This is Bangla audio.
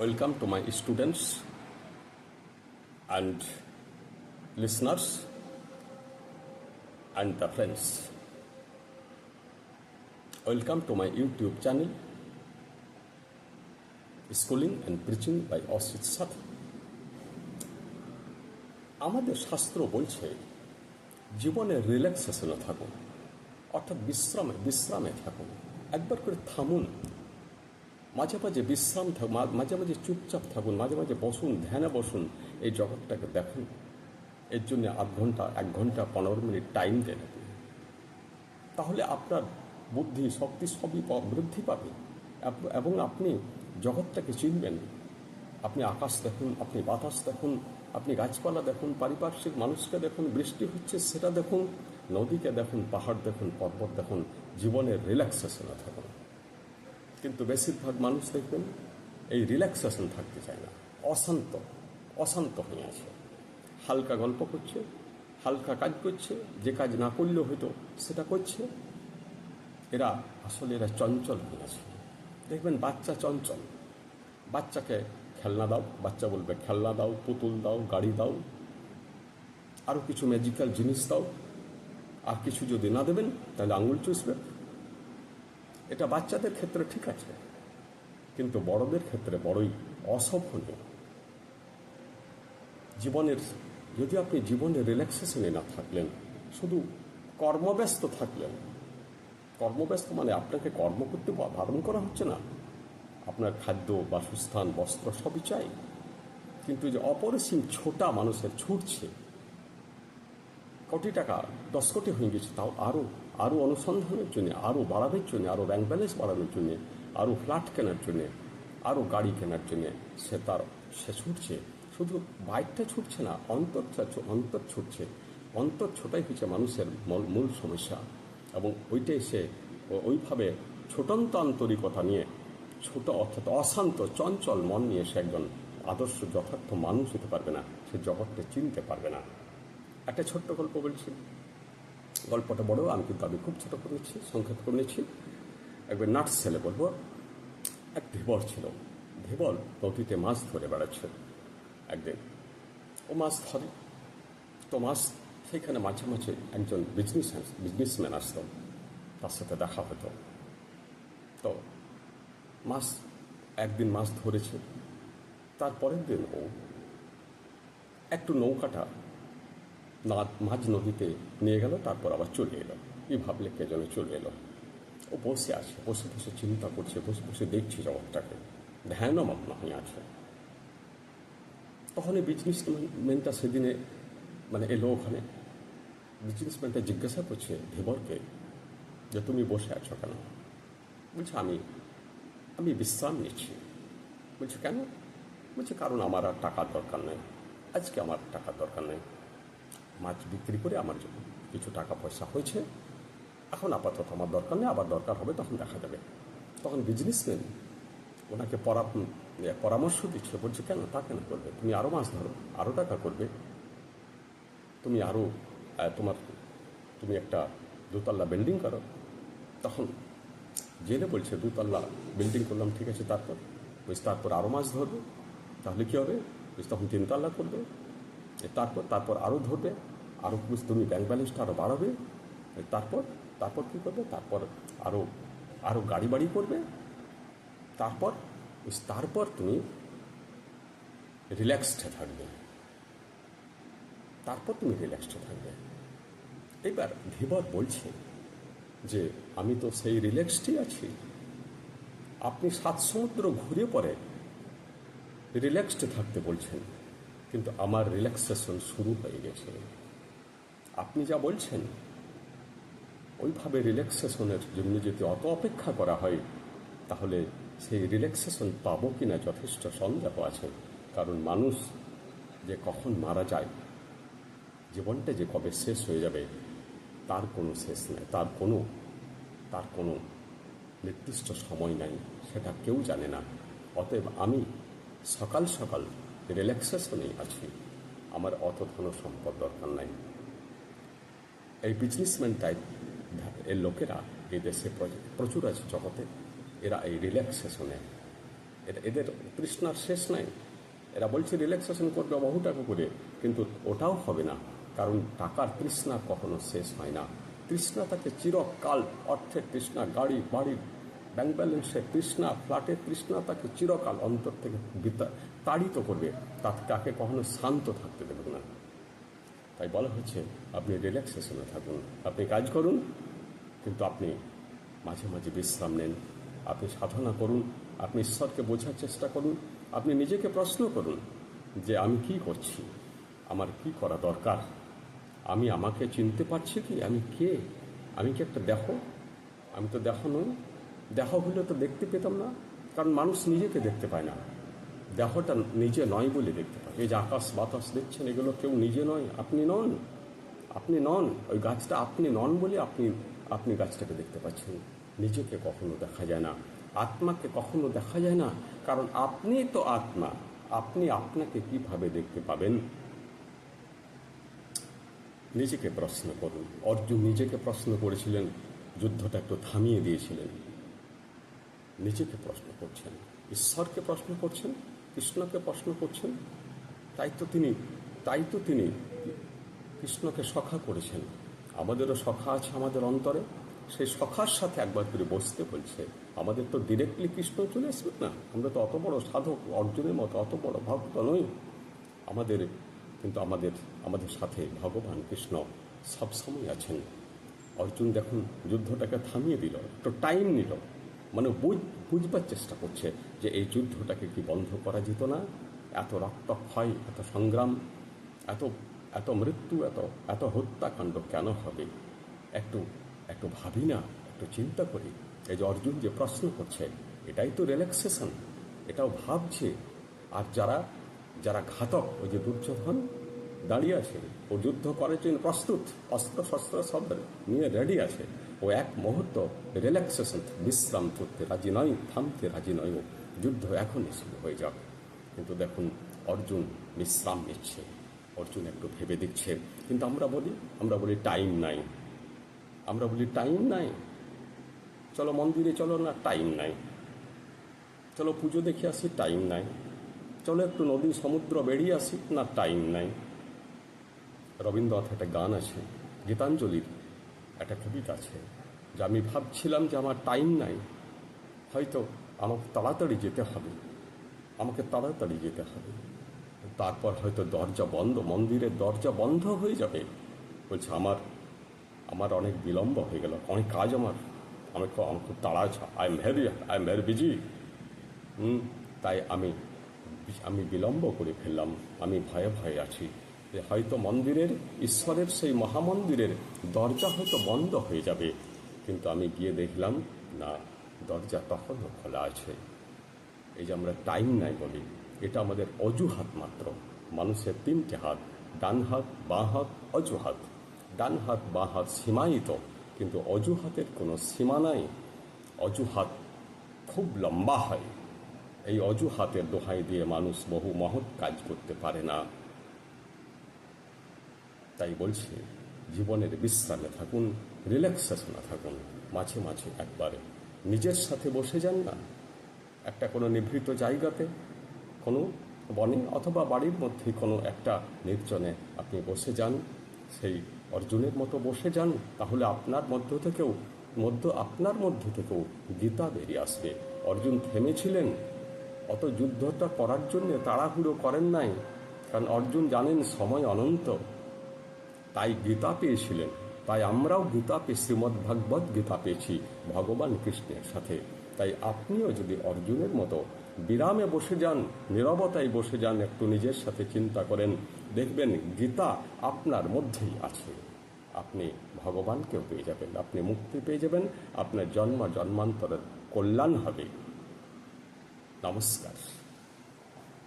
Welcome to my students and listeners and the friends. Welcome to my YouTube channel, Schooling and Preaching by Asit সাথ আমাদের শাস্ত্র বলছে জীবনে রিল্যাক্সেশনে থাকুন অর্থাৎ বিশ্রামে বিশ্রামে থাকুন একবার করে থামুন মাঝে মাঝে বিশ্রাম থাকুন মাঝে মাঝে চুপচাপ থাকুন, মাঝে মাঝে বসুন, ধ্যানে বসুন, এই জগৎটাকে দেখুন। এর জন্য আধ ঘণ্টা, এক ঘণ্টা, পনেরো মিনিট টাইম দেন। তাহলে আপনার বুদ্ধি, শক্তি সবই বৃদ্ধি পাবে। এবং আপনি জগৎটাকে চিনবেন। আপনি আকাশ দেখুন, আপনি বাতাস দেখুন, আপনি গাছপালা দেখুন, পারিপার্শ্বিক মানুষকে দেখুন, বৃষ্টি হচ্ছে সেটা দেখুন, নদীকে দেখুন, পাহাড় দেখুন, পর্বত দেখুন, জীবনের রিল্যাক্সেশনে থাকুন। কিন্তু বেশিরভাগ মানুষ দেখবেন এই রিল্যাক্সেশন থাকতে চায় না। অশান্ত অশান্ত হয়ে আছে। হালকা গল্প করছে, হালকা কাজ করছে, যে কাজ না করলেও হয়তো সেটা করছে। এরা আসলে এরা চঞ্চল হয়ে আছে। দেখবেন বাচ্চা চঞ্চল। বাচ্চাকে খেলনা দাও, বাচ্চা বলবে খেলনা দাও, পুতুল দাও, গাড়ি দাও। আরও কিছু ম্যাজিক্যাল জিনিস দাও। আর কিছু যদি না দেবেন, তাহলে আঙুল চুষবে। এটা বাচ্চাদের ক্ষেত্রে ঠিক আছে, কিন্তু বড়দের ক্ষেত্রে বড়ই অসফনীয় জীবনের, যদি আপনি জীবনে রিল্যাক্সেশনে না থাকলেন, শুধু কর্মব্যস্ত থাকলেন, কর্মব্যস্ত মানে আপনাকে কর্ম করতে বারণ করা হচ্ছে না। আপনার খাদ্য, বাসস্থান, বস্ত্র সবই চাই, কিন্তু যে অপরিসীম ছোটা মানুষের ছুটছে, কোটি টাকা, দশ কোটি হয়ে গেছে, তাও আরও আরও অনুসন্ধানের জন্য আরও বাড়ানোর জন্য আরও ব্যাংক ব্যালেন্স বাড়ানোর জন্য আরও ফ্ল্যাট কেনার জন্য আরও গাড়ি কেনার জন্য সে তার, সে ছুটছে। শুধু বাইকটা ছুটছে না, অন্তরটা ছ- অন্তর ছুটছে। অন্তর ছোটাই হচ্ছে মানুষের মূল সমস্যা। এবং ওইটাই সে ওইভাবে ছোটন্ত আন্তরিকতা নিয়ে, ছোট অর্থাৎ অশান্ত, চঞ্চল মন নিয়ে সে একজন আদর্শ, যথার্থ মানুষ হতে পারবে না। সে জগৎকে চিনতে পারবে না। একটা ছোট্ট গল্প বলছি। গল্পটা বড়, আমি কিন্তু আমি খুব ছোট করে নিচ্ছি, সংক্ষেপ করে নিচ্ছি। একবার নাটস ছেলে বলব, এক ধীবর ছিল। ধীবর নদীতে মাছ ধরে বেড়াচ্ছে একদিন। ও মাছ ধরে। তো মাছ, সেখানে মাঝে মাঝে একজন বিজনেস বিজনেসম্যান আসত। তার সাথে দেখা হতো। তো মাছ, একদিন মাছ ধরেছে। তারপরের দিন ও একটু নৌকাটা না মাঝ নদীতে নিয়ে গেল, তারপর আবার চলে এলো। এই ভাবলে কে যেন চলে এলো। ও বসে আছে, বসে বসে চিন্তা করছে, বসে বসে দেখছে জগৎটাকে। ধ্যানমগ্ন হয়ে আছে। তখন এই বিজনেসম্যানটা সেদিনে মানে এলো ওখানে। বিজনেসম্যানটা জিজ্ঞাসা করছে, ধীবরকে, যে তুমি বসে আছো কেন? বলছে, আমি আমি বিশ্রাম নিচ্ছি। বলছে, কেন? বলছে, কারণ আমার আর টাকার দরকার নেই। আজকে আমার টাকার দরকার নেই। মাছ বিক্রি করে আমার জন্য কিছু টাকা পয়সা হয়েছে। এখন আপাতত আমার দরকার নেই, আবার দরকার হবে তখন দেখা যাবে। তখন বিজনেসম্যান ওনাকে পরা পরামর্শ দিচ্ছে, বলছে, কেন তা কেন করবে? তুমি আরও মাছ ধরো আরও টাকা করবে। তুমি আরও তোমার, তুমি একটা দোতলা বিল্ডিং করো। তখন জেলে বলছে, দুতলা বিল্ডিং করলাম, ঠিক আছে, তারপর? বলছে, তারপর আরও মাছ ধরবে, তাহলে কী হবে? বলছে, তখন তিনতলা করবে, তারপর তারপর আরও ধরবে। আরও তুমি ব্যাংক ব্যালেন্সটা আরও বাড়াবে। তারপর তারপর কী করবে? তারপর আরও আরও গাড়ি বাড়ি করবে। তারপর তারপর তুমি রিল্যাক্সড থাকবে। তারপর তুমি রিল্যাক্সড থাকবে। এবার ধীবর বলছে যে, আমি তো সেই রিল্যাক্সডই আছি। আপনি সাত সমুদ্র ঘুরে পরে রিল্যাক্সড থাকতে বলছেন, কিন্তু আমার রিল্যাক্সেশন শুরু হয়ে গেছে। আপনি যা বলছেন, ওইভাবে রিল্যাক্সেশনের জন্য যদি অত অপেক্ষা করা হয়, তাহলে সেই রিল্যাক্সেশন পাবো কি না যথেষ্ট সন্দেহ আছে। কারণ মানুষ যে কখন মারা যায়, জীবনটা যে কবে শেষ হয়ে যাবে, তার কোনো শেষ নেই, তার কোনো তার কোনো নির্দিষ্ট সময় নাই, সেটা কেউ জানে না। অতএব আমি সকাল সকাল রিল্যাক্সেশনেই আছি। আমার অত ধন সম্পদ দরকার নাই। এই বিজনেসম্যান টাইপের লোকেরা এই দেশে প্রচুর আছে জগতে। এরা এই রিল্যাক্সেশনে এটা এদের তৃষ্ণার শেষ নাই। এরা বলছে রিল্যাক্সেশন করবে বহু টাকা করে, কিন্তু ওটাও হবে না। কারণ টাকার তৃষ্ণা কখনো শেষ হয় না। তৃষ্ণা তাকে চিরকাল অর্থের তৃষ্ণা, গাড়ি বাড়ির ব্যাংক ব্যালেন্সের তৃষ্ণা ফ্ল্যাটের তৃষ্ণা তাকে চিরকাল অন্তর থেকে তাড়িত করবে। তাকে কখনো শান্ত থাকতে দেবে না। তাই বলা হচ্ছে আপনি রিল্যাক্সেশনে থাকুন। আপনি কাজ করুন, কিন্তু আপনি মাঝে মাঝে বিশ্রাম নেন। আপনি সাধনা করুন, আপনি ঈশ্বরকে বোঝার চেষ্টা করুন, আপনি নিজেকে প্রশ্ন করুন যে, আমি কি করছি? আমার কি করা দরকার? আমি আমাকে চিনতে পারছি কি? আমি কে? আমি কি একটা দেহ? আমি তো দেহ নই। দেহ হলে তো দেখতে পেতাম না, কারণ মানুষ নিজেকে দেখতে পায় না। দেহটা নিজে নয় বলে দেখতে পায়। এই যে আকাশ বাতাস দেখছেন, এগুলো কেউ নিজে নয়, আপনি নন। আপনি নন, ওই গাছটা আপনি নন বলে আপনি আপনি গাছটাকে দেখতে পাচ্ছেন। নিজেকে কখনো দেখা যায় না, আত্মাকে কখনো দেখা যায় না, কারণ আপনি তো আত্মা, আপনি আপনাকে কীভাবে দেখতে পাবেন? নিজেকে প্রশ্ন করুন। অর্জুন নিজেকে প্রশ্ন করেছিলেন, যুদ্ধটা একটু থামিয়ে দিয়েছিলেন। নিজেকে প্রশ্ন করছেন, ঈশ্বরকে প্রশ্ন করছেন? কৃষ্ণকে প্রশ্ন করছেন, তাই তো তিনি, তাই তো তিনি কৃষ্ণকে সখা করেছেন। আমাদেরও সখা আছে আমাদের অন্তরে। সেই সখার সাথে একবার করে বসতে বলছে, আমাদের তো ডিরেক্টলি কৃষ্ণ চলে আসবে না। আমরা তো অত বড় সাধক, অর্জুনের মতো অত বড় ভক্ত নই। আমাদের, কিন্তু আমাদের আমাদের সাথে ভগবান কৃষ্ণ সবসময় আছেন। অর্জুন দেখুন, যুদ্ধটাকে থামিয়ে দিল, একটু টাইম নিল। মানে বুঝ বুঝবার চেষ্টা করছে যে এই যুদ্ধটাকে কি বন্ধ করা যেত না? এত রক্তক্ষয়, এত সংগ্রাম, এত এত মৃত্যু, এত এত হত্যাকাণ্ড কেন হবে? একটু একটু ভাবি না, একটু চিন্তা করি। এই যে অর্জুন যে প্রশ্ন করছে, এটাই তো রিল্যাক্সেশন এটাও ভাবছে। আর যারা যারা ঘাতক, ওই যে দুর্যোধন দাঁড়িয়ে আছে, ও যুদ্ধ করার জন্য প্রস্তুত অস্ত্র শস্ত্র সব নিয়ে রেডি আছে। ও এক মুহূর্ত রিল্যাক্সেশন বিশ্রাম করতে রাজি নয়, থামতে রাজি নয় যুদ্ধ এখনই শুরু হয়ে যাক। কিন্তু দেখুন, অর্জুন বিশ্রাম নিচ্ছে। অর্জুন একটু ভেবে দিচ্ছে কিন্তু আমরা বলি আমরা বলি টাইম নাই। আমরা বলি টাইম নাই। চলো মন্দিরে, চলো না টাইম নাই। চলো পুজো দেখে আসি টাইম নাই। চলো একটু নদী, সমুদ্র বেরিয়ে আসি, না টাইম নাই। রবীন্দ্রনাথ একটা গান আছে, গীতাঞ্জলির। একটা কবিতা আছে। যে আমি ভাবছিলাম যে আমার টাইম নাই। হয়তো আমাকে তাড়াতাড়ি যেতে হবে। আমাকে তাড়াতাড়ি যেতে হবে। তারপর হয়তো দরজা বন্ধ, মন্দিরের দরজা বন্ধ হয়ে যাবে। বলছে, আমার আমার অনেক বিলম্ব হয়ে গেল। অনেক কাজ আমার। খুব আমার খুব তাড়া আছে I am very I am very busy তাই আমি আমি বিলম্ব করে ফেললাম। আমি ভয়ে ভয়ে আছি। হয়তো মন্দিরের, ঈশ্বরের সেই মহামন্দিরের দরজা হয়তো বন্ধ হয়ে যাবে। কিন্তু আমি গিয়ে দেখলাম, না, দরজা তখনও খোলা আছে। এই যে আমরা টাইম নাই বলি, এটা আমাদের অজুহাত মাত্র। মানুষের তিনটে হাত, ডান হাত, বাঁ হাত, অজুহাত। ডান হাত, বাঁ হাত সীমায়িত, কিন্তু অজুহাতের কোনো সীমা নাই। অজুহাত খুব লম্বা হয়। এই অজুহাতের দোহাই দিয়ে মানুষ বহু মহৎ কাজ করতে পারে না। তাই বলছি, জীবনের বিশ্রামে থাকুন রিল্যাক্সেশনে থাকুন, মাঝে মাঝে একবার নিজের সাথে বসে যান না। একটা কোনো নিভৃত জায়গাতে, কোনো বনে অথবা বাড়ির মধ্যে কোনো একটা নির্জনে আপনি বসে যান, সেই অর্জুনের মতো বসে যান, তাহলে আপনার মধ্য থেকেও, মধ্য আপনার মধ্য থেকেও গীতা বেরিয়ে আসবে। অর্জুন থেমেছিলেন, অত যুদ্ধটা করার জন্যে তাড়াহুড়ো করেন নাই, কারণ অর্জুন জানেন সময় অনন্ত। তাই গীতা পেয়েছিলেন। তাই আমরাও গীতা পেয়ে শ্রীমদ্ ভাগবত গীতা পেয়েছি ভগবান কৃষ্ণের সাথে। তাই আপনিও যদি অর্জুনের মতো বিরামে বসে যান, নিরবতায় বসে যান, একটু নিজের সাথে চিন্তা করেন, দেখবেন গীতা আপনার মধ্যেই আছে। আপনি ভগবানকেও পেয়ে যাবেন, আপনি মুক্তি পেয়ে যাবেন, আপনার জন্ম জন্মান্তরের কল্যাণ হবে। নমস্কার।